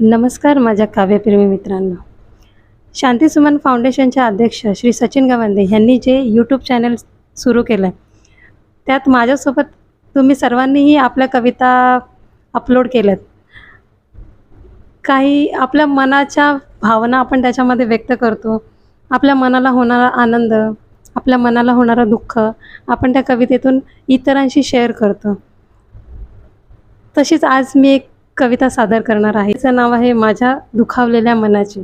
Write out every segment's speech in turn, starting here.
नमस्कार माझ्या काव्यप्रेमी मित्रांनो. शांती सुमन फाउंडेशनच्या अध्यक्ष श्री सचिन गवंदे यांनी जे यूट्यूब चॅनल सुरू केलं आहे त्यात माझ्यासोबत तुम्ही सर्वांनीही आपल्या कविता अपलोड केल्यात. काही आपल्या मनाच्या भावना आपण त्याच्यामध्ये व्यक्त करतो. आपल्या मनाला होणारा आनंद आपल्या मनाला होणारं दुःख आपण त्या कवितेतून इतरांशी शेअर करतो. तशीच आज मी एक कविता सादर करणार आहे. तिचं नाव आहे माझ्या दुखावलेल्या मनाची.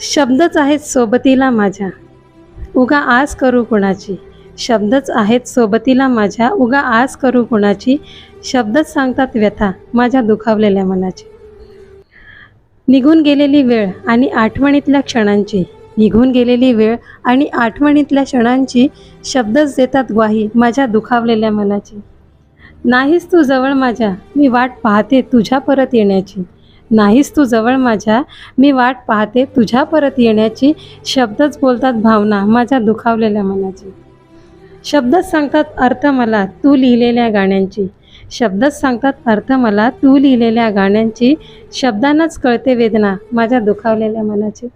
शब्दच आहेत सोबतीला माझ्या. उगा आज करू कुणाची? शब्दच आहेत सोबतीला माझ्या. उगा आज करू कुणाची? शब्दच सांगतात व्यथा माझ्या दुखावलेल्या मनाची. निघून गेलेली वेळ आणि आठवणीतल्या क्षणांची. निघून गेलेली वेळ आणि आठवणीतल्या क्षणांची शब्दच देतात ग्वाही माझ्या दुखावलेल्या मनाची. नाहीस तू जवळ माझ्या मी वाट पाहते तुझ्या परत येण्याची. नाहीस तू जवळ माझ्या मी वाट पाहते तुझ्या परत येण्याची. शब्दच बोलतात भावना माझ्या दुखावलेल्या मनाची. शब्दच सांगतात अर्थ मला तू लिहिलेल्या गाण्यांची. शब्दच सांगतात अर्थ मला तू लिहिलेल्या गाण्यांची. शब्दांनाच कळते वेदना माझ्या दुखावलेल्या मनाची.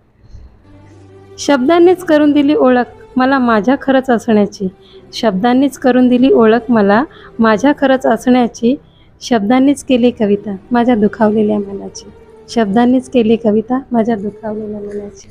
शब्दांनीच करून दिली ओळख. मला माझ्या खरंच असण्याची शब्दांनीच करून दिली ओळख मला माझ्या खरंच असण्याची शब्दांनीच केली कविता माझ्या दुखावलेल्या मनाची शब्दांनीच केली कविता माझ्या दुखावलेल्या मनाची.